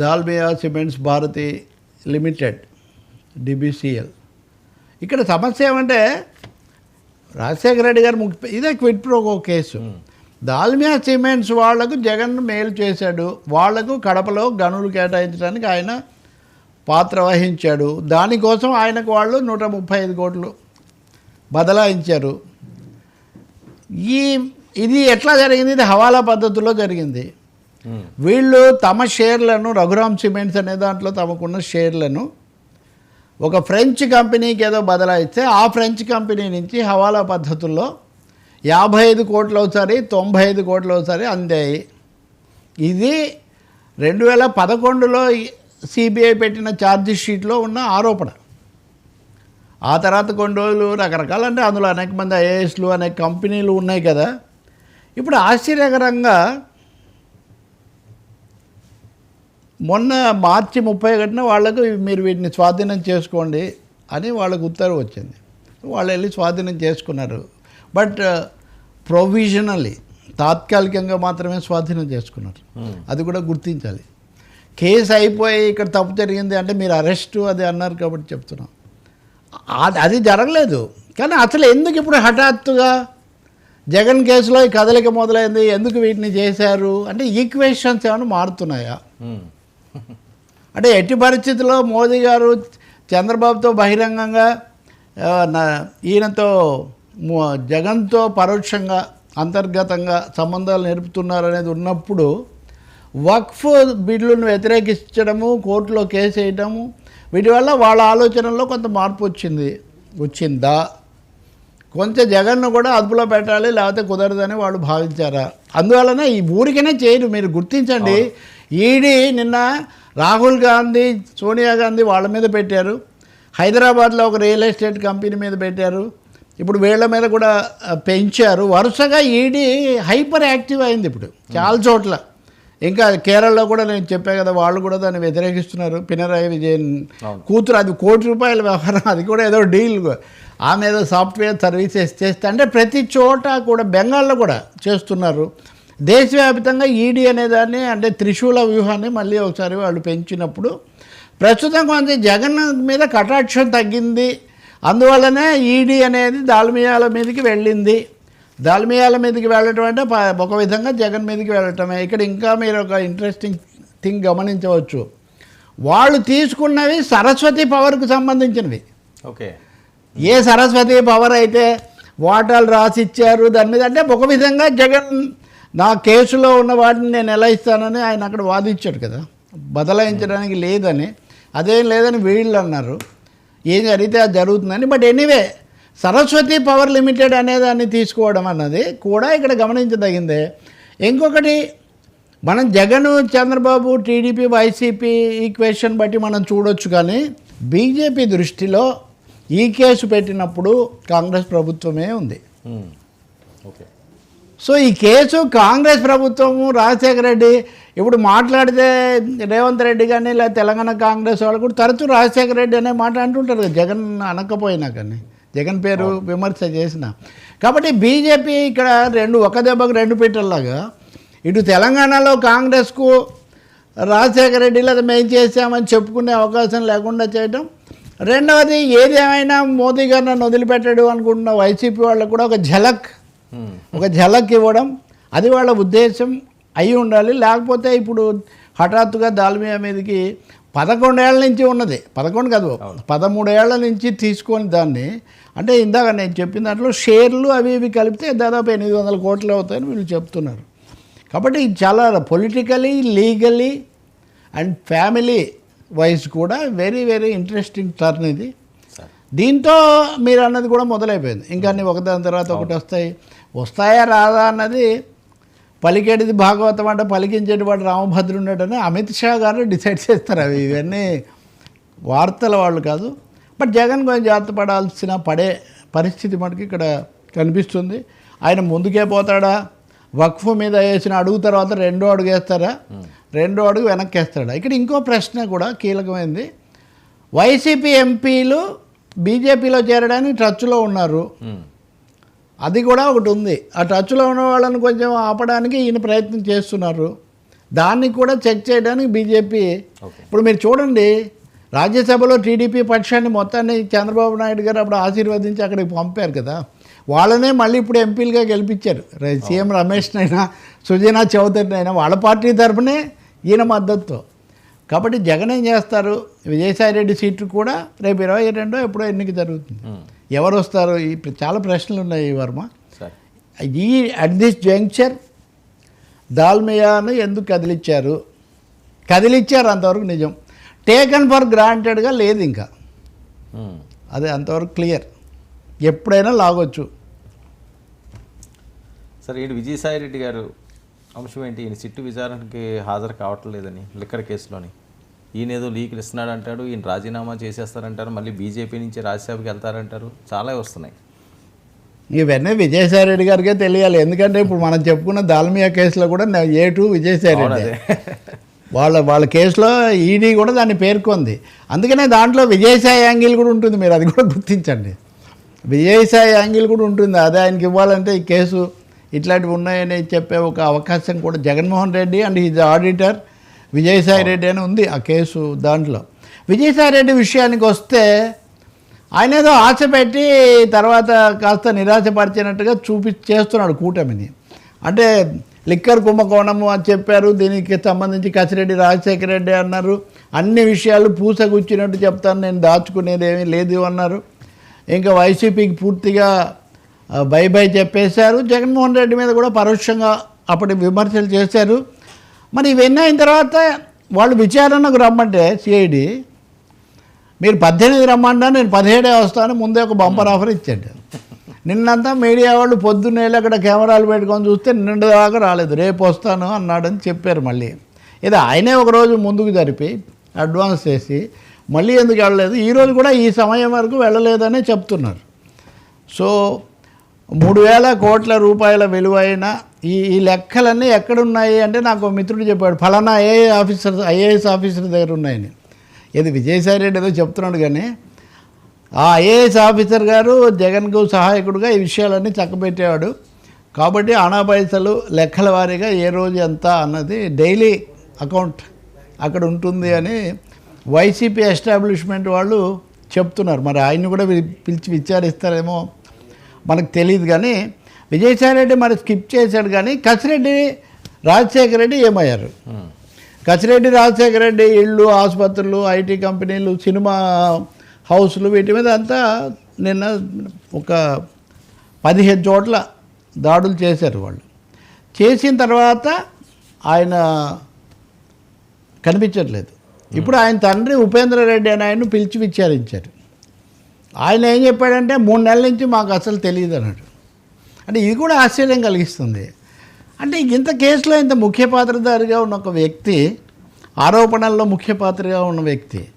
Dalmia cements Bharati limited DBCL ఇక్కడ సమస్య ఏమంటే రాజశేఖర రెడ్డి గారు ముఖ్య ఇదే quid pro quo case. Dalmia cements వాళ్ళకు జగన్ మేలు చేశాడు. వాళ్ళకు కడపలో గనులు కేటాయించడానికి ఆయన పాత్ర వహించాడు. దానికోసం ఆయనకు వాళ్ళు నూట ముప్పై ఐదు కోట్లు బదలాయించారు. ఈ ఇది ఎట్లా జరిగింది? ఇది హవాలా పద్ధతిలో జరిగింది. వీళ్ళు తమ షేర్లను రఘురామ్ సిమెంట్స్ అనే దాంట్లో తమకున్న షేర్లను ఒక ఫ్రెంచ్ కంపెనీకి ఏదో బదలాయిస్తే ఆ ఫ్రెంచ్ కంపెనీ నుంచి హవాలా పద్ధతుల్లో యాభై ఐదు కోట్లు ఒకసారి తొంభై ఐదు కోట్లు ఒకసారి అందాయి. ఇది రెండు వేల పదకొండులో సిబిఐ పెట్టిన ఛార్జ్ షీట్లో ఉన్న ఆరోపణ. ఆ తర్వాత కొన్ని రోజులు రకరకాల అంటే అందులో అనేక మంది ఐఏఎస్లు అనేక కంపెనీలు ఉన్నాయి కదా. ఇప్పుడు ఆశ్చర్యకరంగా మొన్న మార్చి ముప్పై ఒకటిన వాళ్ళకు మీరు వీటిని స్వాధీనం చేసుకోండి అని వాళ్ళకు ఉత్తర్వు వచ్చింది. వాళ్ళు వెళ్ళి స్వాధీనం చేసుకున్నారు. బట్ ప్రొవిజనల్లీ తాత్కాలికంగా మాత్రమే స్వాధీనం చేసుకున్నారు. అది కూడా గుర్తించాలి. కేసు అయిపోయి ఇక్కడ తప్పు జరిగింది అంటే మీరు అరెస్టు అది అన్నారు కాబట్టి చెప్తున్నాం. అది అది జరగలేదు. కానీ అసలు ఎందుకు ఇప్పుడు హఠాత్తుగా జగన్ కేసులో ఈ కదలిక మొదలైంది? ఎందుకు వీటిని చేశారు? అంటే ఈక్వేషన్స్ ఏమైనా మారుతున్నాయా? అంటే ఎట్టి పరిస్థితుల్లో మోదీ గారు చంద్రబాబుతో బహిరంగంగా నా- ఈయనతో మో- జగన్తో పరోక్షంగా అంతర్గతంగా సంబంధాలు నేర్పుతున్నారు అనేది ఉన్నప్పుడు వక్ఫ్ బిడ్లను వ్యతిరేకించడము కోర్టులో కేసు వేయటము వీటి వల్ల వాళ్ళ ఆలోచనల్లో కొంత మార్పు వచ్చింది వచ్చిందా? కొంచెం జగన్ను కూడా అదుపులో పెట్టాలి లేకపోతే కుదరదని వాళ్ళు భావించారా? అందువలన ఈ ఊరికనే చేయరు మీరు గుర్తించండి. ఈడీ నిన్న రాహుల్ గాంధీ సోనియా గాంధీ వాళ్ళ మీద పెట్టారు. హైదరాబాద్లో ఒక రియల్ ఎస్టేట్ కంపెనీ మీద పెట్టారు. ఇప్పుడు వీళ్ళ మీద కూడా పెంచారు. వరుసగా ఈడీ హైపర్ యాక్టివ్ అయింది ఇప్పుడు చాలా చోట్ల. ఇంకా కేరళలో కూడా నేను చెప్పా కదా వాళ్ళు కూడా దాన్ని వ్యతిరేకిస్తున్నారు. పినరాయి విజయన్ కూతురు అది కోటి రూపాయల వ్యవహారం అది కూడా ఏదో డీల్. ఆమె ఏదో సాఫ్ట్వేర్ సర్వీసెస్ చేస్తే అంటే ప్రతి చోట కూడా బెంగాల్లో కూడా చేస్తున్నారు. దేశవ్యాప్తంగా ఈడీ అనేదాన్ని అంటే త్రిశూల వ్యూహాన్ని మళ్ళీ ఒకసారి వాళ్ళు పెంచినప్పుడు ప్రస్తుతం కొంత జగన్ మీద కటాక్షం తగ్గింది. అందువల్లనే ఈడీ అనేది దాల్మియాల మీదకి వెళ్ళింది. దాల్మియాల మీదకి వెళ్ళటం అంటే ఒక విధంగా జగన్ మీదకి వెళ్ళటమే. ఇక్కడ ఇంకా మీరు ఒక ఇంట్రెస్టింగ్ థింగ్ గమనించవచ్చు. వాళ్ళు తీసుకున్నవి సరస్వతి పవర్కు సంబంధించినవి. ఓకే. ఏ సరస్వతి పవర్ అయితే వాటాలు రాసి ఇచ్చారు దాని మీద అంటే ఒక విధంగా జగన్ నా కేసులో ఉన్న వాటిని నేను ఎలా ఇస్తానని ఆయన అక్కడ వాదించాడు కదా. బదలాయించడానికి లేదని. అదేం లేదని వీళ్ళు అన్నారు. ఏం జరిగితే అది జరుగుతుందని. But anyway Saraswati power limited అనేదాన్ని తీసుకోవడం అన్నది కూడా ఇక్కడ గమనించదగిందే. ఇంకొకటి మనం Jagan Chandrababu TDP YCP equation బట్టి మనం చూడొచ్చు కానీ బీజేపీ దృష్టిలో ఈ కేసు పెట్టినప్పుడు కాంగ్రెస్ ప్రభుత్వమే ఉంది. Hmm. ఓకే సో ఈ కేసు కాంగ్రెస్ ప్రభుత్వము రాజశేఖర రెడ్డి ఇప్పుడు మాట్లాడితే రేవంత్ రెడ్డి కానీ లేదా తెలంగాణ కాంగ్రెస్ వాళ్ళు కూడా తరచూ రాజశేఖర రెడ్డి అనే మాట అంటుంటారు కదా జగన్ అనకపోయినా కానీ. జగన్ పేరు విమర్శ చేసిన. కాబట్టి బీజేపీ ఇక్కడ రెండు ఒక దెబ్బకు రెండు పీటల్లాగా ఇటు తెలంగాణలో కాంగ్రెస్కు రాజశేఖర రెడ్డి లేదా మేము చేసామని చెప్పుకునే అవకాశం లేకుండా చేయడం రెండవది ఏది ఏమైనా మోదీ గారు నన్ను వదిలిపెట్టాడు అనుకుంటున్న వైసీపీ వాళ్ళకు కూడా ఒక ఝలక్. ఒక ఝలక్ ఇవ్వడం అది వాళ్ళ ఉద్దేశం అయి ఉండాలి. లేకపోతే ఇప్పుడు హఠాత్తుగా దాల్మియా మీదకి పదకొండేళ్ళ నుంచి ఉన్నది. పదకొండు కాదు పదమూడేళ్ళ నుంచి తీసుకొని దాన్ని అంటే ఇందాక నేను చెప్పిన దాంట్లో షేర్లు అవి ఇవి కలిపితే దాదాపు ఎనిమిది వందల కోట్లు అవుతాయని వీళ్ళు చెప్తున్నారు. కాబట్టి ఇది చాలా politically legally and family wise కూడా వెరీ వెరీ ఇంట్రెస్టింగ్ టర్న్ ఇది. దీంతో మీరు అన్నది కూడా మొదలైపోయింది. ఇంకా అన్ని ఒకదాని తర్వాత ఒకటి వస్తాయి. వస్తాయా రాదా అన్నది పలికేటిది భాగవతం అంటే పలికించేటి వాడు రామభద్రుడని అమిత్ షా గారు డిసైడ్ చేస్తారు అవి. ఇవన్నీ వార్తల వాళ్ళు కాదు. బట్ జగన్ కొంచెం జాగ్రత్త పడాల్సిన పడే పరిస్థితి మనకి ఇక్కడ కనిపిస్తుంది. ఆయన ముందుకే పోతాడా? వక్ఫ్ మీద వేసిన అడుగు తర్వాత రెండో అడుగు వేస్తారా? రెండో అడుగు వెనక్కి వేస్తాడా ఇక్కడ ఇంకో ప్రశ్న కూడా కీలకమైంది. వైసీపీ ఎంపీలు బీజేపీలో చేరడానికి టచ్లో ఉన్నారు. అది కూడా ఒకటి ఉంది. ఆ టచ్లో ఉన్న వాళ్ళని కొంచెం ఆపడానికి ఈయన ప్రయత్నం చేస్తున్నారు. దాన్ని కూడా చెక్ చేయడానికి బీజేపీ. ఇప్పుడు మీరు చూడండి రాజ్యసభలో టీడీపీ పక్షాన్ని మొత్తాన్ని చంద్రబాబు నాయుడు గారు అప్పుడు ఆశీర్వదించి అక్కడికి పంపారు కదా. వాళ్ళనే మళ్ళీ ఇప్పుడు ఎంపీలుగా గెలిపించారు. సీఎం రమేష్నైనా సుజనా చౌదరిని అయినా వాళ్ళ పార్టీ తరఫునే ఈయన మద్దతు కాబట్టి జగన్ ఏం చేస్తారు? విజయసాయిరెడ్డి సీటు కూడా రేపు ఇరవై రెండో ఎప్పుడో ఎన్నిక జరుగుతుంది. ఎవరు వస్తారు ఈ చాలా ప్రశ్నలు ఉన్నాయి వర్మ. సరే. ఈ అట్ దిస్ జంక్చర్ దాల్మియాను ఎందుకు కదిలిచ్చారు? కదిలిచ్చారు అంతవరకు నిజం. టేకన్ ఫర్ గ్రాంటెడ్గా లేదు ఇంకా. అది అంతవరకు క్లియర్ ఎప్పుడైనా లాగొచ్చు. సరే ఏంటి విజయసాయి రెడ్డి గారు అంశం ఏంటి? ఈయన సిట్టు విచారణకి హాజరు కావట్లేదని లిక్కర్ కేసులోని. ఈయన ఏదో లీకులు ఇస్తున్నాడు అంటాడు ఈయన రాజీనామా చేసేస్తారంటారు మళ్ళీ బీజేపీ నుంచి రాజ్యసభకి వెళ్తారంటారు. చాలా వస్తున్నాయి. ఇవన్నీ విజయసాయి రెడ్డి గారికే తెలియాలి. ఎందుకంటే ఇప్పుడు మనం చెప్పుకున్న దాల్మియా కేసులో కూడా ఏ టూ విజయసాయి రెడ్డి. వాళ్ళ వాళ్ళ కేసులో ఈడీ కూడా దాన్ని పేర్కొంది. అందుకనే దాంట్లో విజయసాయి యాంగిల్ కూడా ఉంటుంది మీరు అది కూడా గుర్తించండి. విజయసాయి యాంగిల్ కూడా ఉంటుంది. అదే ఆయనకి ఇవ్వాలంటే ఈ కేసు ఇట్లాంటివి ఉన్నాయని చెప్పే ఒక అవకాశం కూడా Jaganmohan Reddy and his auditor Vijayasai Reddy అని ఉంది ఆ కేసు దాంట్లో. విజయసాయి రెడ్డి విషయానికి వస్తే ఆయన ఏదో ఆశ పెట్టి తర్వాత కాస్త నిరాశపరిచినట్టుగా చూపి చేస్తున్నాడు కూటమిని. అంటే లిక్కర్ కుంభకోణము అని చెప్పారు దీనికి సంబంధించి కసిరెడ్డి రాజశేఖర రెడ్డి అన్నారు. అన్ని విషయాలు పూసగుచ్చినట్టు చెప్తాను నేను దాచుకునేది ఏమీ లేదు అన్నారు. ఇంకా వైసీపీకి పూర్తిగా బై బై చెప్పేశారు. జగన్మోహన్ రెడ్డి మీద కూడా పరోక్షంగా అప్పటి విమర్శలు చేశారు. మరి ఇవన్నీ అయిన తర్వాత వాళ్ళు విచారణకు రమ్మంటే సిఐడి మీరు పద్దెనిమిది రమ్మంటా నేను పదిహేడే వస్తాను ముందే ఒక బంపర్ ఆఫర్ ఇచ్చాడు నిన్నంతా మీడియా వాళ్ళు పొద్దున్నేళ్ళు అక్కడ కెమెరాలు పెట్టుకొని చూస్తే నిండు దాకా రాలేదు. రేపు వస్తాను అన్నాడని చెప్పారు మళ్ళీ. ఇది ఆయనే ఒకరోజు ముందుకు జరిపి అడ్వాన్స్ చేసి మళ్ళీ ఎందుకు వెళ్ళలేదు? ఈరోజు కూడా ఈ సమయం వరకు వెళ్ళలేదనే చెప్తున్నారు. సో మూడు వేల కోట్ల రూపాయల విలువైన ఈ ఈ లెక్కలన్నీ ఎక్కడున్నాయి అంటే నాకు మిత్రుడు చెప్పాడు ఫలానా ఏఏ ఆఫీసర్ ఐఏఎస్ ఆఫీసర్ దగ్గర ఉన్నాయని ఇది విజయసాయి రెడ్డి ఏదో చెప్తున్నాడు కానీ ఆ ఐఏఎస్ ఆఫీసర్ గారు జగన్కు సహాయకుడుగా ఈ విషయాలన్నీ చక్కబెట్టేవాడు. కాబట్టి అనాపైసలు లెక్కల వారీగా ఏ రోజు ఎంత అన్నది డైలీ అకౌంట్ అక్కడ ఉంటుంది అని వైసీపీ ఎస్టాబ్లిష్మెంట్ వాళ్ళు చెప్తున్నారు. మరి ఆయన్ని కూడా పిలిచి విచారిస్తారేమో మనకు తెలియదు కానీ విజయసాయిరెడ్డి మరి స్కిప్ చేశాడు కానీ కసిరెడ్డి రాజశేఖర రెడ్డి ఏమయ్యారు? కసిరెడ్డి రాజశేఖర రెడ్డి ఇళ్ళు ఆసుపత్రులు ఐటీ కంపెనీలు సినిమా హౌస్లు వీటి మీద అంతా నిన్న ఒక పదిహేను చోట్ల దాడులు చేశారు వాళ్ళు. చేసిన తర్వాత ఆయన కనిపించట్లేదు. ఇప్పుడు ఆయన తండ్రి ఉపేంద్ర రెడ్డి అని ఆయన్ను పిలిచి విచారించారు. ఆయన ఏం చెప్పాడంటే మూడు నెలల నుంచి మాకు అసలు తెలియదు అన్నాడు. అంటే ఇది కూడా ఆశ్చర్యం కలిగిస్తుంది. అంటే ఇంత కేసులో ఇంత ముఖ్య పాత్రధారిగా ఉన్న ఒక వ్యక్తి ఆరోపణల్లో ముఖ్య పాత్రగా ఉన్న వ్యక్తి